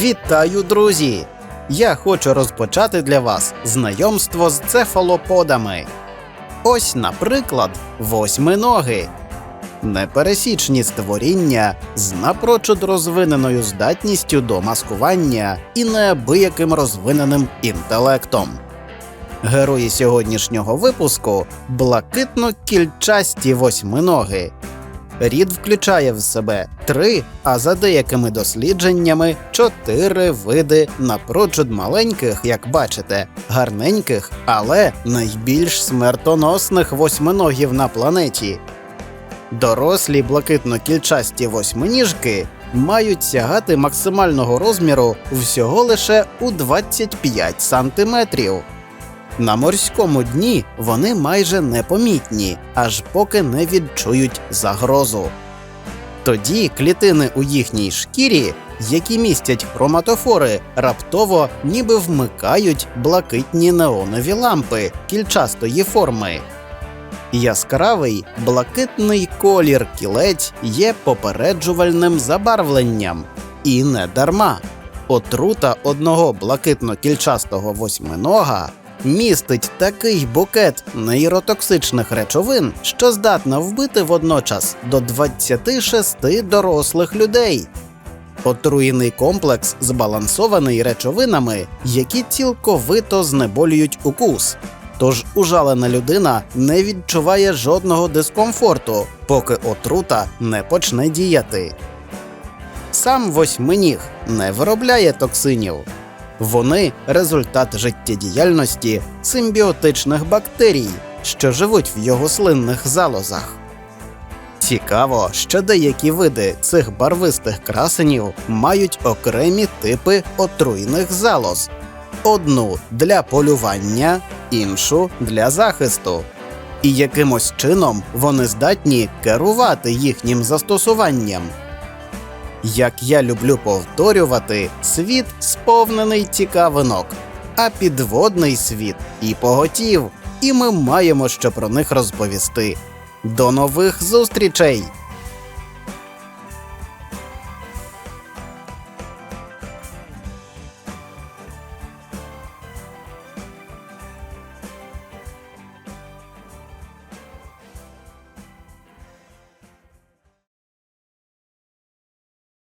Вітаю, друзі! Я хочу розпочати для вас знайомство з цефалоподами. Ось, наприклад, восьминоги. Непересічні створіння з напрочуд розвиненою здатністю до маскування і неабияким розвиненим інтелектом. Герої сьогоднішнього випуску блакитно-кільчасті восьминоги. Рід включає в себе три, а за деякими дослідженнями чотири види напрочуд маленьких, як бачите, гарненьких, але найбільш смертоносних восьминогів на планеті. Дорослі блакитно-кільчасті восьминіжки мають сягати максимального розміру всього лише у 25 сантиметрів. На морському дні вони майже непомітні, аж поки не відчують загрозу. Тоді клітини у їхній шкірі, які містять хроматофори, раптово ніби вмикають блакитні неонові лампи кільчастої форми. Яскравий блакитний колір кілець є попереджувальним забарвленням, і не дарма. Отрута одного блакитно-кільчастого восьминога містить такий букет нейротоксичних речовин, що здатна вбити водночас до 26 дорослих людей. Отруєний комплекс збалансований речовинами, які цілковито знеболюють укус. Тож ужалена людина не відчуває жодного дискомфорту, поки отрута не почне діяти. Сам восьминіг не виробляє токсинів. Вони результат життєдіяльності симбіотичних бактерій, що живуть в його слинних залозах. Цікаво, що деякі види цих барвистих красенів мають окремі типи отруйних залоз: одну для полювання, іншу для захисту. І якимось чином вони здатні керувати їхнім застосуванням. Як я люблю повторювати, світ сповнений цікавинок, а підводний світ і поготів, і ми маємо що про них розповісти. До нових зустрічей!